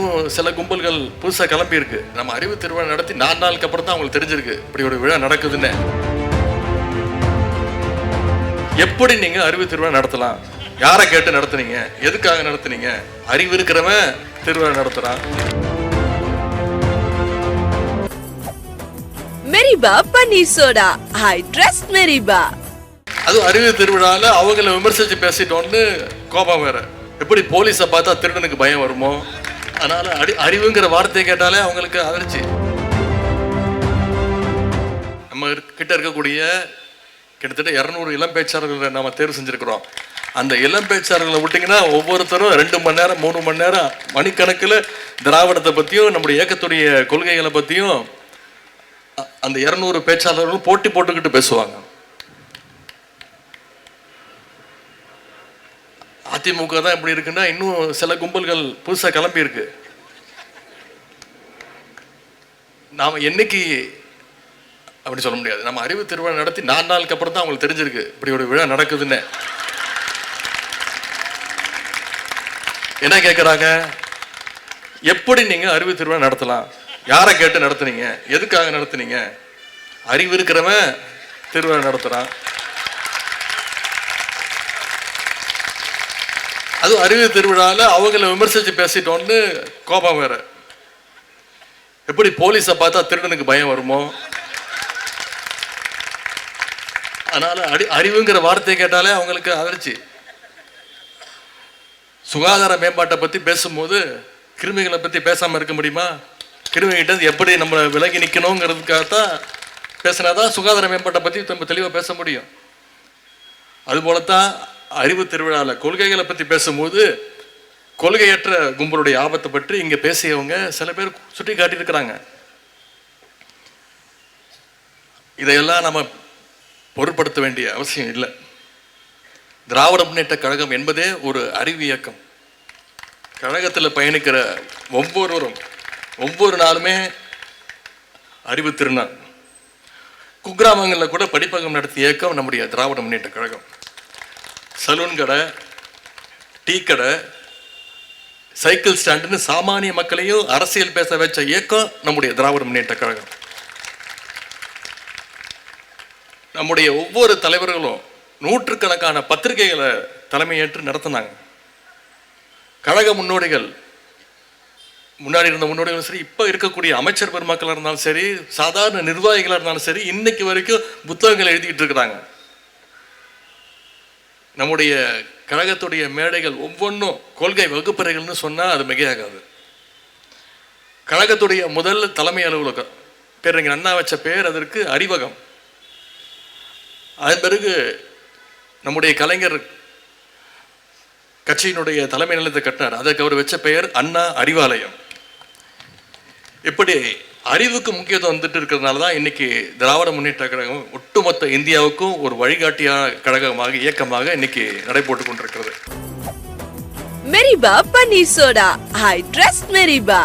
இன்னும் சில கும்பல்கள் புதுசாக கிளம்பி இருக்கு. நம்ம அறிவு திருவிழா நடத்தி நாலு நாளுக்கு அப்புறம் தான் அவங்களுக்கு தெரிஞ்சிருக்கு. இப்படி ஒரு விழா நடக்குதுன்னு. எப்படி நீங்க அறிவு திருவிழா நடத்தலாம்? யாரை கேட்டு நடத்துனீங்க? எதுக்காக நடத்துனீங்க? அறிவு இருக்கிறவன் திருவிழா நடத்துறான். மெரிபா பன்னீர் சோடா. I trust மெரிபா. அதுவும் அறிவு திருவிழால அவங்கள விமர்சிச்சு பேசிட்டோன்னு கோபம் வேற. எப்படி போலீஸை பார்த்தா திருடனுக்கு பயம் வருமோ? அதனால அடி அறிவுங்கிற வார்த்தையை கேட்டாலே அவங்களுக்கு அதிர்ச்சி. நம்ம கிட்ட இருக்கக்கூடிய கிட்டத்தட்ட இரநூறு இளம் பேச்சாளர்களை நம்ம தேர்வு செஞ்சுருக்கிறோம். அந்த இளம் பேச்சாளர்களை விட்டிங்கன்னா ஒவ்வொருத்தரும் ரெண்டு மணி நேரம் மூணு மணி நேரம் மணிக்கணக்கில் திராவிடத்தை பற்றியும் நம்முடைய இயக்கத்துடைய கொள்கைகளை பற்றியும் அந்த இரநூறு பேச்சாளர்களும் போட்டி போட்டுக்கிட்டு பேசுவாங்க. அதிமுக தான் இப்படி இருக்குன்னா இன்னும் சில கும்பல்கள் புதுசாக கிளம்பி இருக்கு. நாம் என்னைக்கு அப்படி சொல்ல முடியாது. நம்ம அறிவு திருவிழா நடத்தி நாலு நாளுக்கு அப்புறம் தான் அவங்களுக்கு தெரிஞ்சிருக்கு இப்படி ஒரு விழா நடக்குதுன்னு. என்ன கேட்குறாங்க எப்படி நீங்கள் அறிவு திருவிழா நடத்தலாம்? யாரை கேட்டு நடத்துனீங்க? எதுக்காக நடத்துனீங்க? அறிவு இருக்கிறவன் திருவிழா நடத்துறான். அதுவும் அறிவு திருவிழாவில் அவங்கள விமர்சித்து பேசிட்டோன்னு கோபம் வேற. எப்படி போலீஸை பார்த்தா திருடனுக்கு பயம் வருமோ? அதனால அடி அறிவுங்கிற வார்த்தையை கேட்டாலே அவங்களுக்கு அதிர்ச்சி. சுகாதார மேம்பாட்டை பற்றி பேசும்போது கிருமிகளை பற்றி பேசாமல் இருக்க முடியுமா? கிருமிகிட்ட எப்படி நம்ம விலகி நிற்கணுங்கிறதுக்காகத்தான் பேசினாதான் சுகாதார மேம்பாட்டை பற்றி நம்ம தெளிவாக பேச முடியும். அதுபோல தான் அறிவு திருவிழாவில் கொள்கைகளை பற்றி பேசும்போது கொள்கையற்ற கும்பலுடைய ஆபத்தை பற்றி இங்கே பேசியவங்க சில பேர் சுட்டி காட்டியிருக்கிறாங்க. இதையெல்லாம் நம்ம பொருட்படுத்த வேண்டிய அவசியம் இல்லை. திராவிட முன்னேற்ற கழகம் என்பதே ஒரு அறிவு இயக்கம். கழகத்தில் பயணிக்கிற ஒவ்வொருவரும் ஒவ்வொரு நாளுமே அறிவு திருநாள். குக்கிராமங்களில் கூட படிப்பகம் நடத்திய இயக்கம் நம்முடைய திராவிட முன்னேற்ற கழகம். சலூன் கடை டீ கடை சைக்கிள் ஸ்டாண்டுன்னு சாமானிய மக்களையும் அரசியல் பேச வச்ச இயக்கம் நம்முடைய திராவிட முன்னேற்ற கழகம். நம்முடைய ஒவ்வொரு தலைவர்களும் நூற்றுக்கணக்கான பத்திரிகைகளை தலைமையேற்று நடத்தினாங்க. கழக முன்னோடிகள் முன்னாடி இருந்த முன்னோடிகளும் சரி இப்போ இருக்கக்கூடிய அமைச்சர் பெருமக்களாக இருந்தாலும் சரி சாதாரண நிர்வாகிகளாக இருந்தாலும் சரி இன்னைக்கு வரைக்கும் புத்தகங்கள் எழுதிக்கிட்டு இருக்கிறாங்க. நம்முடைய கழகத்துடைய மேடைகள் ஒவ்வொன்றும் கொள்கை வகுப்பறைகள்னு சொன்னால் அது மிகையாகாது. கழகத்துடைய முதல் தலைமை அலுவலகம் பேர் எங்கள் அண்ணா வச்ச பேர் அதற்கு அறிவகம். அதன் பிறகு நம்முடைய கலைஞர் கட்சியினுடைய தலைமை நிலையத்தை கட்டினார். அதற்கு அவர் வச்ச பெயர் அண்ணா அறிவாலயம். இப்படி அறிவுக்கு முக்கியத்துவம் வந்துட்டு இருக்கிறதுனால தான் இன்னைக்கு திராவிட முன்னேற்ற கழகம் ஒட்டுமொத்த இந்தியாவுக்கும் ஒரு வழிகாட்டியான கழகமாக இயக்கமாக இன்னைக்கு நடைபோட்டு கொண்டிருக்கிறது. மெரிபா பன்னீர் சோடா. I trust மெரிபா